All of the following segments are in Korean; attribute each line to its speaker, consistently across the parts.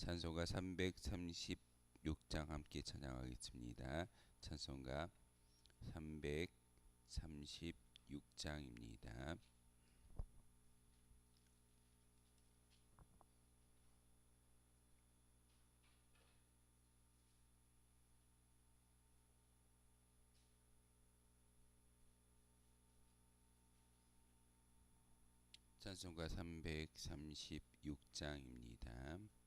Speaker 1: 찬송가 336장 함께 찬양하겠습니다. 찬송가 336장입니다. 찬송가 336장입니다.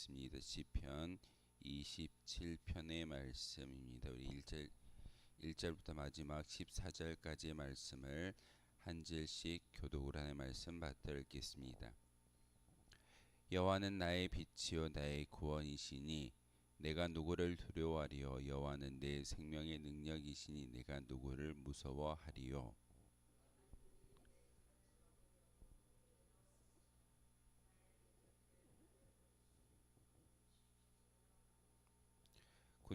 Speaker 1: 보겠습니다. 시편 27편의 말씀입니다. 우리 1절 1절부터 마지막 14절까지의 말씀을 한 절씩 교독을 하는 말씀 받들어 읽겠습니다. 여호와는 나의 빛이요 나의 구원이시니 내가 누구를 두려워하리요 여호와는 내 생명의 능력이시니 내가 누구를 무서워하리요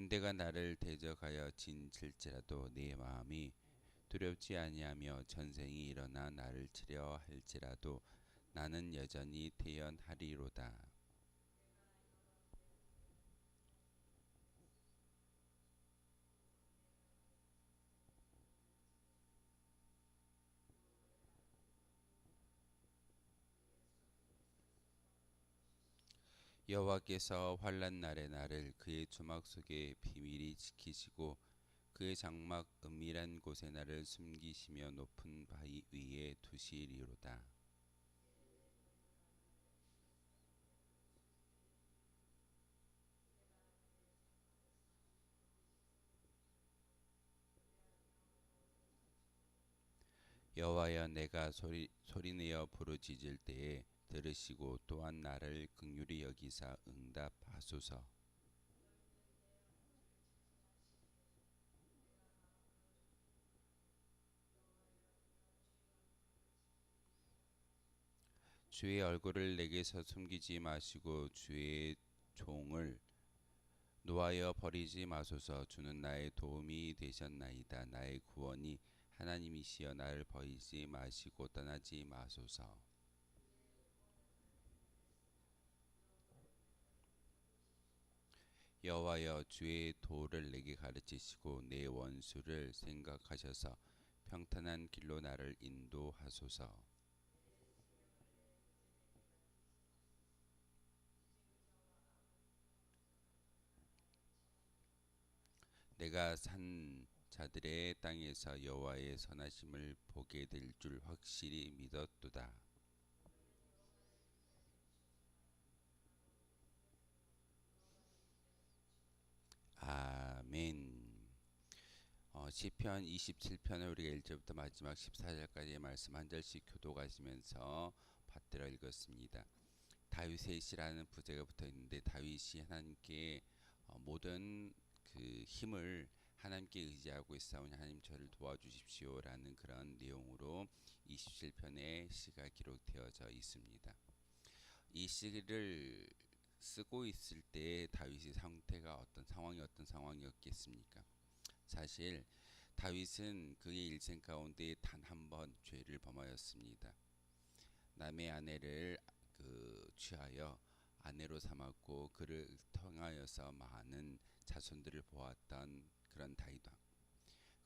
Speaker 1: 군대가 나를 대적하여 진칠지라도 내 마음이 두렵지 아니하며 전쟁이 일어나 나를 치려 할지라도 나는 여전히 태연하리로다.
Speaker 2: 여호와께서 환란 날에 나를 그의 주막 속에 비밀히 지키시고 그의 장막 은밀한 곳에 나를 숨기시며 높은 바위 위에 두시리로다. 여호와여 내가 소리 소리내어 부르짖을 때에 들으시고 또한 나를 긍휼히 여기사 응답하소서. 주의 얼굴을 내게서 숨기지 마시고 주의 종을 노하여 버리지 마소서. 주는 나의 도움이 되셨나이다. 나의 구원이 하나님이시여 나를 버리지 마시고 떠나지 마소서 여호와여 주의 도를 내게 가르치시고 내 원수를 생각하셔서 평탄한 길로 나를 인도하소서 내가 산 자들의 땅에서 여호와의 선하심을 보게 될 줄 확실히 믿었도다. 아멘. 어, 시편 27편을 우리가 1절부터 마지막 14절까지의 말씀 한 절씩 교도하시면서 받들어 읽었습니다. 다윗의 시라는 부제가 붙어 있는데 다윗이 하나님께 어, 모든 그 힘을 하나님께 의지하고 있사오니 하나님 저를 도와주십시오라는 그런 내용으로 27편의 시가 기록되어져 있습니다. 이 시를 쓰고 있을 때 다윗의 상태가 어떤 상황이 어떤 상황이었겠습니까? 사실 다윗은 그의 일생 가운데 단 한 번 죄를 범하였습니다. 남의 아내를 그 취하여 아내로 삼았고 그를 통하여서 많은 자손들을 보았던 그런 다윗 왕.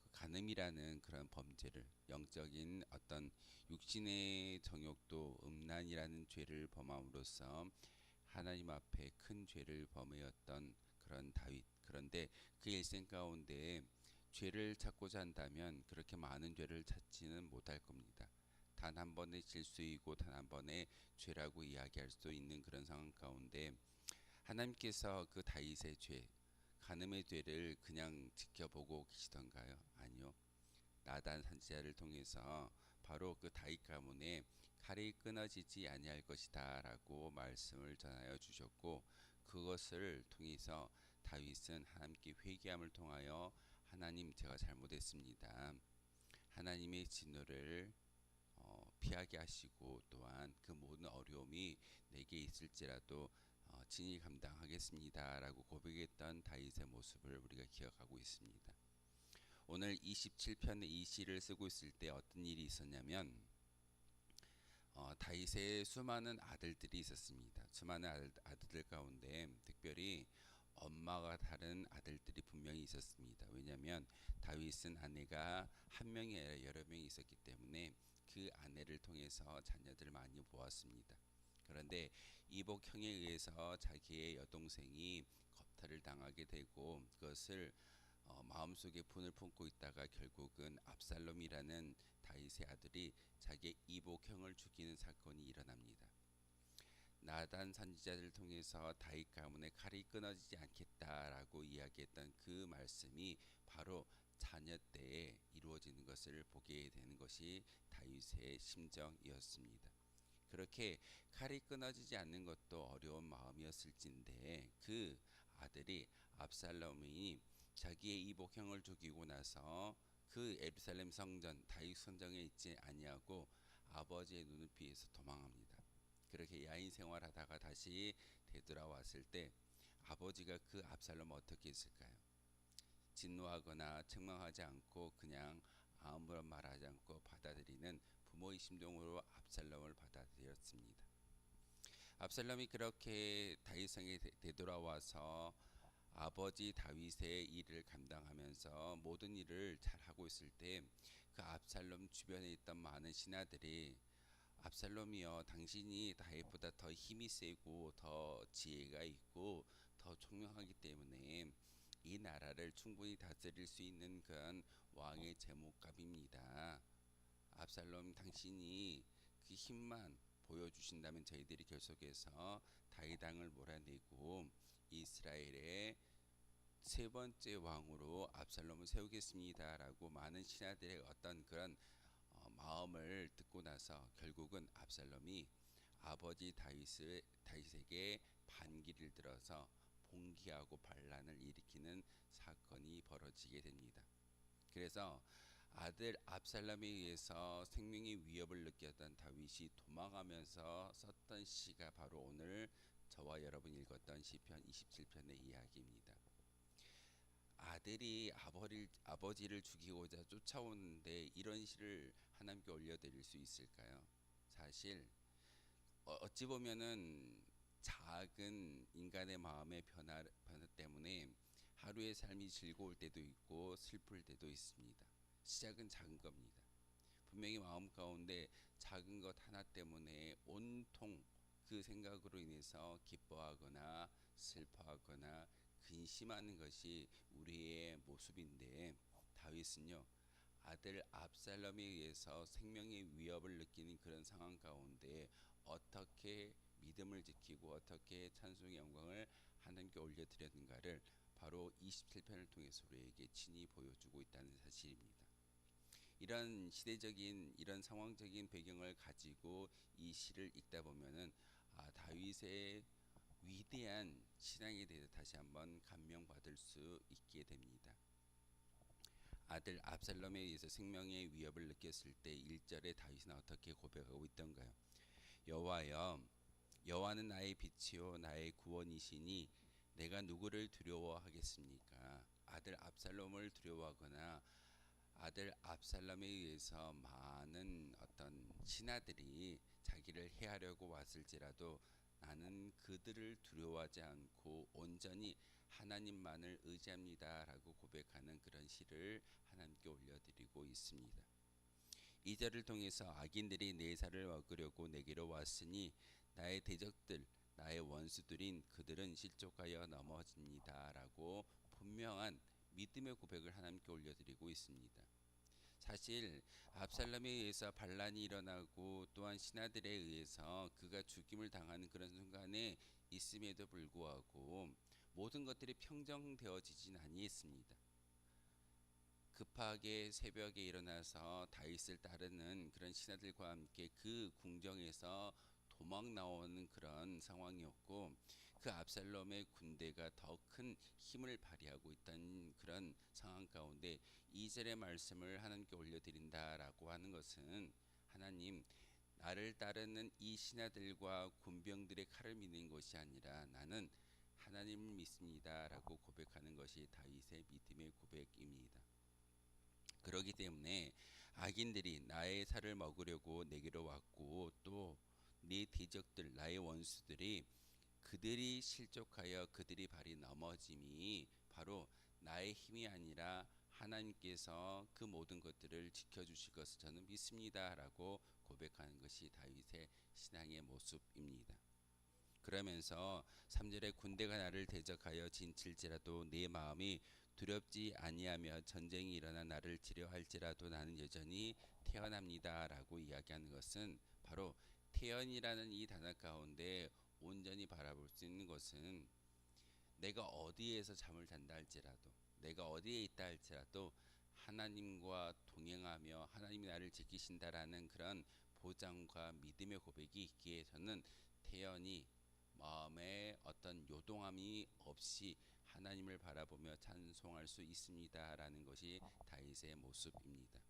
Speaker 2: 그 간음이라는 그런 범죄를 영적인 어떤 육신의 정욕도 음란이라는 죄를 범함으로써 하나님 앞에 큰 죄를 범하였던 그런 다윗. 그런데 그 일생 가운데 죄를 찾고자 한다면 그렇게 많은 죄를 찾지는 못할 겁니다. 단 한 번의 실수이고 단 한 번의 죄라고 이야기할 수 있는 그런 상황 가운데 하나님께서 그 다윗의 죄, 간음의 죄를 그냥 지켜보고 계시던가요? 아니요. 나단 선지자를 통해서 바로 그 다윗 가문에 칼이 끊어지지 아니할 것이다라고 말씀을 전하여 주셨고 그것을 통해서 다윗은 하나님께 회개함을 통하여 하나님 제가 잘못했습니다. 하나님의 진노를 어, 피하게 하시고 또한 그 모든 어려움이 내게 있을지라도 어, 진히 감당하겠습니다라고 고백했던 다윗의 모습을 우리가 기억하고 있습니다. 오늘 27편의 이 시를 쓰고 있을 때 어떤 일이 있었냐면 어, 다윗의 수많은 아들들이 있었습니다. 수많은 아들, 아들들 가운데 특별히 엄마가 다른 아들들이 분명히 있었습니다. 왜냐하면 다윗은 아내가 한 명이 아니라 여러 명이 있었기 때문에 그 아내를 통해서 자녀들을 많이 보았습니다. 그런데 이복형에 의해서 자기의 여동생이 겁탈을 당하게 되고 그것을 어, 마음속에 분을 품고 있다가 결국은 압살롬이라는 다윗의 아들이 자기의 이복형을 죽이는 사건이 일어납니다. 나단 선지자를 통해서 다윗 가문의 칼이 끊어지지 않겠다라고 이야기했던 그 말씀이 바로 자녀 때에 이루어지는 것을 보게 되는 것이 다윗의 심정이었습니다. 그렇게 칼이 끊어지지 않는 것도 어려운 마음이었을진데 그 아들이 압살롬이 자기의 이복형을 죽이고 나서 그 예루살렘 성전 다윗 성전에 있지 아니하고 아버지의 눈을 피해서 도망합니다. 그렇게 야인 생활하다가 다시 되돌아왔을 때 아버지가 그 압살롬 어떻게 했을까요? 진노하거나 책망하지 않고 그냥 아무런 말하지 않고 받아들이는 부모의 심정으로 압살롬을 받아들였습니다. 압살롬이 그렇게 다윗성에 되돌아와서 아버지 다윗의 일을 감당하면서 모든 일을 잘 하고 있을 때 그 압살롬 주변에 있던 많은 신하들이 압살롬이여 당신이 다윗보다 더 힘이 세고 더 지혜가 있고 더 총명하기 때문에 이 나라를 충분히 다스릴 수 있는 그런 왕의 제목값입니다. 압살롬 당신이 그 힘만 보여주신다면 저희들이 계속해서 다윗 왕을 몰아내고 이스라엘의 세 번째 왕으로 압살롬을 세우겠습니다라고 많은 신하들의 어떤 그런 어, 마음을 듣고 나서 결국은 압살롬이 아버지 다윗을 다윗에게 반기를 들어서 봉기하고 반란을 일으키는 사건이 벌어지게 됩니다. 그래서 아들 압살롬에 의해서 생명의 위협을 느꼈던 다윗이 도망하면서 썼던 시가 바로 오늘 저와 여러분 읽었던 시편 27편의 이야기입니다. 아들이 아버지를, 아버지를 죽이고자 쫓아오는데 이런 시를 하나님께 올려드릴 수 있을까요? 사실 어, 어찌 보면은 작은 인간의 마음의 변화, 변화 때문에 하루의 삶이 즐거울 때도 있고 슬플 때도 있습니다. 시작은 작은 겁니다. 분명히 마음 가운데 작은 것 하나 때문에 온통 그 생각으로 인해서 기뻐하거나 슬퍼하거나 근심하는 것이 우리의 모습인데 다윗은요 아들 압살롬에 의해서 생명의 위협을 느끼는 그런 상황 가운데 어떻게 믿음을 지키고 어떻게 찬송의 영광을 하나님께 올려드렸는가를 바로 27편을 통해서 우리에게 친히 보여주고 있다는 사실입니다. 이런 시대적인 이런 상황적인 배경을 가지고 이 시를 읽다 보면은 아, 다윗의 위대한 신앙에 대해서 다시 한번 감명받을 수 있게 됩니다. 아들 압살롬에 의해서 생명의 위협을 느꼈을 때 1절에 다윗은 어떻게 고백하고 있던가요? 여호와여 여호와는 나의 빛이요 나의 구원이시니 내가 누구를 두려워하겠습니까? 아들 압살롬을 두려워하거나 아들 압살롬에 의해서 많은 어떤 신하들이 자기를 해하려고 왔을지라도 나는 그들을 두려워하지 않고 온전히 하나님만을 의지합니다라고 고백하는 그런 시를 하나님께 올려드리고 있습니다. 이 절을 통해서 악인들이 내 살을 먹으려고 내게로 왔으니 나의 대적들 나의 원수들인 그들은 실족하여 넘어집니다라고 분명한 믿음의 고백을 하나님께 올려드리고 있습니다. 사실 압살롬에 의해서 반란이 일어나고 또한 신하들에 의해서 그가 죽임을 당하는 그런 순간에 있음에도 불구하고 모든 것들이 평정되어지진 아니했습니다. 급하게 새벽에 일어나서 다윗을 따르는 그런 신하들과 함께 그 궁정에서 도망 나오는 그런 상황이었고 그 압살롬의 군대가 더 큰 힘을 발휘하고 있던 그런 상황 가운데 이절의 말씀을 하나님께 올려드린다라고 하는 것은 하나님 나를 따르는 이 신하들과 군병들의 칼을 믿는 것이 아니라 나는 하나님을 믿습니다라고 고백하는 것이 다윗의 믿음의 고백입니다. 그러기 때문에 악인들이 나의 살을 먹으려고 내게로 왔고 또 네 대적들 나의 원수들이 그들이 실족하여 그들이 발이 넘어짐이 바로 나의 힘이 아니라 하나님께서 그 모든 것들을 지켜주실 것을 저는 믿습니다라고 고백하는 것이 다윗의 신앙의 모습입니다. 그러면서 3절에 군대가 나를 대적하여 진칠지라도 내 마음이 두렵지 아니하며 전쟁이 일어나 나를 치려 할지라도 나는 여전히 태어납니다라고 이야기하는 것은 바로 태연이라는 이 단어 가운데 온전히 바라볼 수 있는 것은 내가 어디에서 잠을 잔다 할지라도 내가 어디에 있다 할지라도 하나님과 동행하며 하나님이 나를 지키신다라는 그런 보장과 믿음의 고백이 있기에 저는 태연이 마음에 어떤 요동함이 없이 하나님을 바라보며 찬송할 수 있습니다라는 것이 다윗의 모습입니다.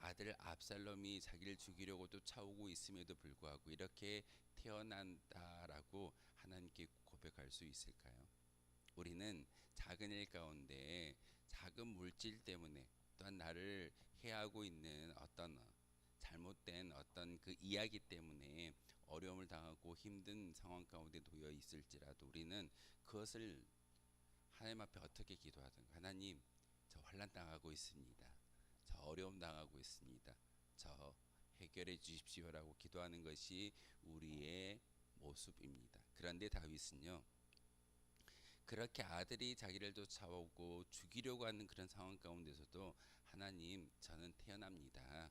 Speaker 2: 아들 압살롬이 자기를 죽이려고 쫓아오고 있음에도 불구하고 이렇게 태어난다라고 하나님께 고백할 수 있을까요? 우리는 작은 일 가운데 작은 물질 때문에 또한 나를 해하고 있는 어떤 잘못된 어떤 그 이야기 때문에 어려움을 당하고 힘든 상황 가운데 놓여 있을지라도 우리는 그것을 하나님 앞에 어떻게 기도하든가 하나님 저 환란 당하고 있습니다. 저 어려움 당하고 있습니다. 저 해결해 주십시오라고 기도하는 것이 우리의 모습입니다. 그런데 다윗은요. 그렇게 아들이 자기를 쫓아오고 죽이려고 하는 그런 상황 가운데서도 하나님 저는 태어납니다.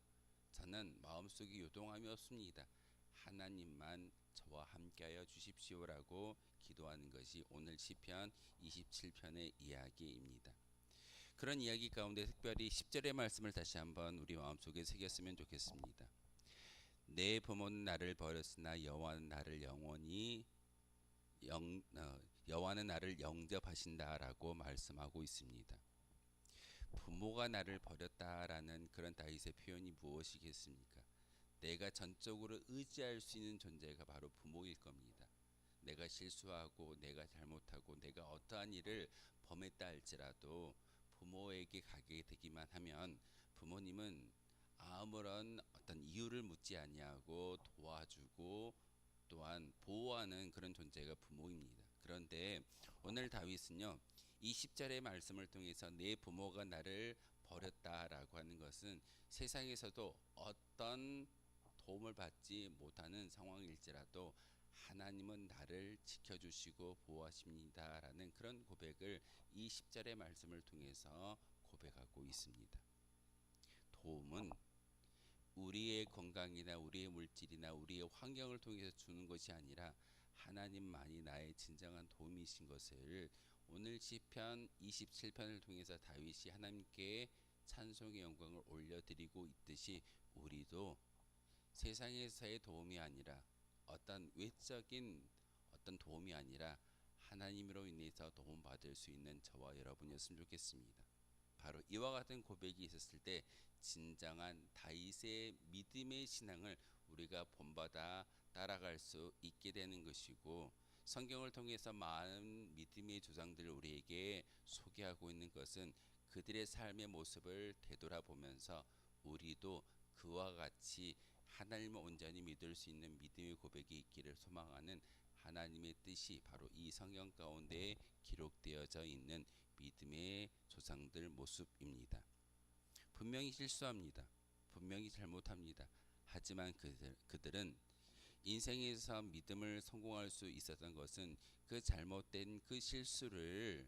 Speaker 2: 저는 마음속에 요동함이 없습니다. 하나님만 저와 함께하여 주십시오라고 기도하는 것이 오늘 시편 27편의 이야기입니다. 그런 이야기 가운데 특별히 10절의 말씀을 다시 한번 우리 마음속에 새겼으면 좋겠습니다. 내 부모는 나를 버렸으나 여호와는 나를 영원히 영 어, 여호와는 나를 영접하신다라고 말씀하고 있습니다. 부모가 나를 버렸다라는 그런 다윗의 표현이 무엇이겠습니까? 내가 전적으로 의지할 수 있는 존재가 바로 부모일 겁니다. 내가 실수하고 내가 잘못하고 내가 어떠한 일을 범했다 할지라도 부모에게 가게 되기만 하면 부모님은 아무런 어떤 이유를 묻지 아니하고 도와주고 또한 보호하는 그런 존재가 부모입니다. 그런데 오늘 다윗은요. 이 10절의 말씀을 통해서 내 부모가 나를 버렸다라고 하는 것은 세상에서도 어떤 도움을 받지 못하는 상황일지라도 하나님은 나를 지켜주시고 보호하십니다라는 그런 고백을 이 10절의 말씀을 통해서 고백하고 있습니다. 도움은 우리의 건강이나 우리의 물질이나 우리의 환경을 통해서 주는 것이 아니라 하나님만이 나의 진정한 도움이신 것을 오늘 시편 27편을 통해서 다윗이 하나님께 찬송의 영광을 올려드리고 있듯이 우리도 세상에서의 도움이 아니라 어떤 외적인 어떤 도움이 아니라 하나님으로 인해서 도움 받을 수 있는 저와 여러분이었으면 좋겠습니다. 바로 이와 같은 고백이 있었을 때 진정한 다윗의 믿음의 신앙을 우리가 본받아 따라갈 수 있게 되는 것이고 성경을 통해서 많은 믿음의 조상들을 우리에게 소개하고 있는 것은 그들의 삶의 모습을 되돌아보면서 우리도 그와 같이 하나님을 온전히 믿을 수 있는 믿음의 고백이 있기를 소망하는 하나님의 뜻이 바로 이 성경 가운데 기록되어져 있는 믿음의 조상들 모습입니다. 분명히 실수합니다. 분명히 잘못합니다. 하지만 그들, 그들은 인생에서 믿음을 성공할 수 있었던 것은 그 잘못된 그 실수를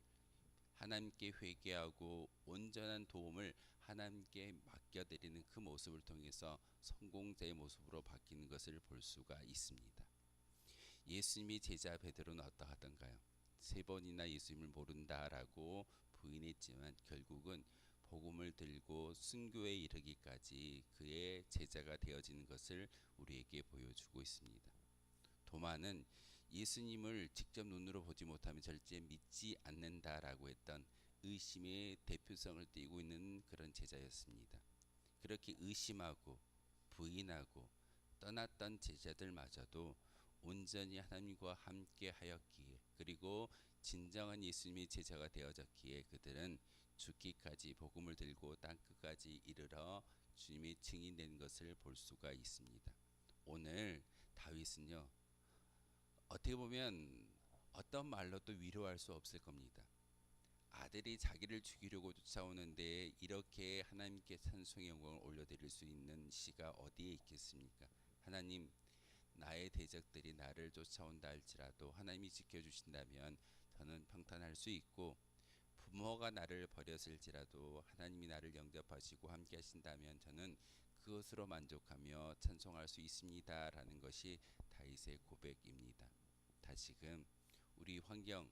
Speaker 2: 하나님께 회개하고 온전한 도움을 하나님께 맡겨드리는 그 모습을 통해서 성공자의 모습으로 바뀌는 것을 볼 수가 있습니다. 예수님이 제자 베드로는 어떠하던가요? 세 번이나 예수님을 모른다라고 부인했지만 결국은 복음을 들고 순교에 이르기까지 그의 제자가 되어지는 것을 우리에게 보여주고 있습니다. 도마는 예수님을 직접 눈으로 보지 못하면 절대 믿지 않는다라고 했던 의심의 대표성을 띠고 있는 그런 제자였습니다. 그렇게 의심하고 부인하고 떠났던 제자들마저도 온전히 하나님과 함께 하였기에 그리고 진정한 예수님의 제자가 되어졌기에 그들은 죽기까지 복음을 들고 땅 끝까지 이르러 주님의 증인된 것을 볼 수가 있습니다. 오늘 다윗은요 어떻게 보면 어떤 말로도 위로할 수 없을 겁니다. 아들이 자기를 죽이려고 쫓아오는데 이렇게 하나님께 찬송의 영광을 올려드릴 수 있는 시가 어디에 있겠습니까? 하나님 나의 대적들이 나를 쫓아온다 할지라도 하나님이 지켜주신다면 저는 평탄할 수 있고 부모가 나를 버렸을지라도 하나님이 나를 영접하시고 함께 하신다면 저는 그것으로 만족하며 찬송할 수 있습니다라는 것이 다윗의 고백입니다. 다시금 우리 환경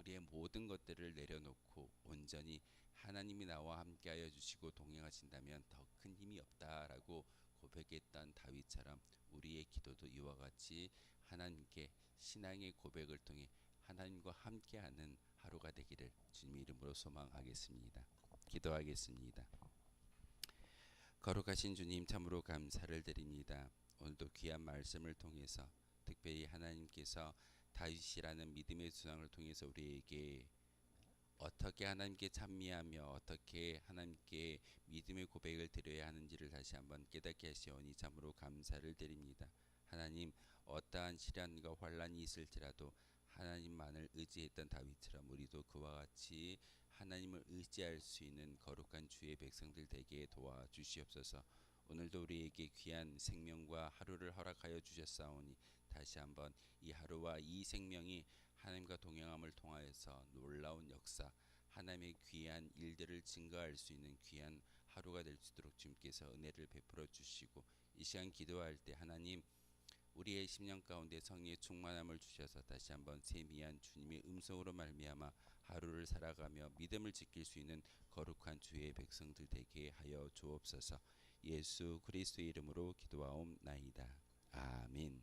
Speaker 2: 우리의 모든 것들을 내려놓고 온전히 하나님이 나와 함께하여 주시고 동행하신다면 더 큰 힘이 없다라고 고백했던 다윗처럼 우리의 기도도 이와 같이 하나님께 신앙의 고백을 통해 하나님과 함께하는 하루가 되기를 주님의 이름으로 소망하겠습니다. 기도하겠습니다. 거룩하신 주님 참으로 감사를 드립니다. 오늘도 귀한 말씀을 통해서 특별히 하나님께서 다윗이라는 믿음의 수상을 통해서 우리에게 어떻게 하나님께 찬미하며 어떻게 하나님께 믿음의 고백을 드려야 하는지를 다시 한번 깨닫게 하시오니 참으로 감사를 드립니다. 하나님 어떠한 시련과 환란이 있을지라도 하나님만을 의지했던 다윗처럼 우리도 그와 같이 하나님을 의지할 수 있는 거룩한 주의 백성들 되게 도와주시옵소서. 오늘도 우리에게 귀한 생명과 하루를 허락하여 주셨사오니 다시 한번 이 하루와 이 생명이 하나님과 동행함을 통하여서 놀라운 역사, 하나님의 귀한 일들을 증거할 수 있는 귀한 하루가 될 수 있도록 주님께서 은혜를 베풀어 주시고 이 시간 기도할 때 하나님 우리의 심령 가운데 성령의 충만함을 주셔서 다시 한번 세미한 주님의 음성으로 말미암아 하루를 살아가며 믿음을 지킬 수 있는 거룩한 주의 백성들 되게 하여 주옵소서. 예수 그리스도의 이름으로 기도하옵나이다. 아멘.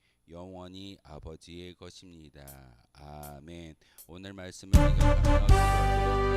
Speaker 2: 영원히 아버지의 것입니다. 아멘. 오늘 말씀을 우리가 감사하고